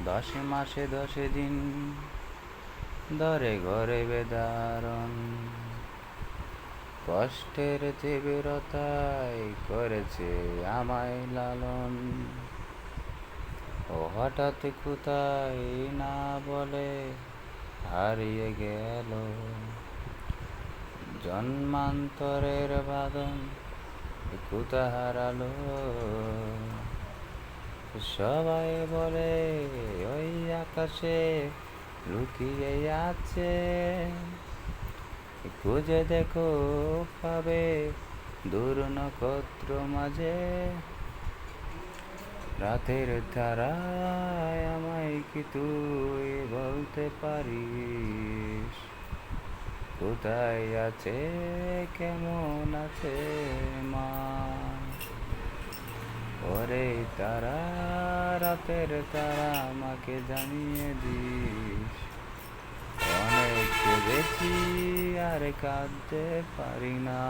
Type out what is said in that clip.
দশে মাসে দশে দিন ধরে ঘরে বেদারণ। কষ্টের তীব্রতায় করেছে আমায় লালন। ও হঠাৎ কোথায় না বলে হারিয়ে গেল। জন্মান্তরের বাদন কোথা হারালো? সবাই বলে আকাশে লুকিয়ে আছে। খুঁজে দেখো পাবে দূর নক্ষত্র মাঝে। রাতের তারায় আমায় কি তুই বলতে পারিস? কোথায় আছে? কেমন আছে মা? ওরে তারা রাতের তারা আমাকে জানিয়ে দিস। অনেক বেশি আর কাঁদতে পারি না।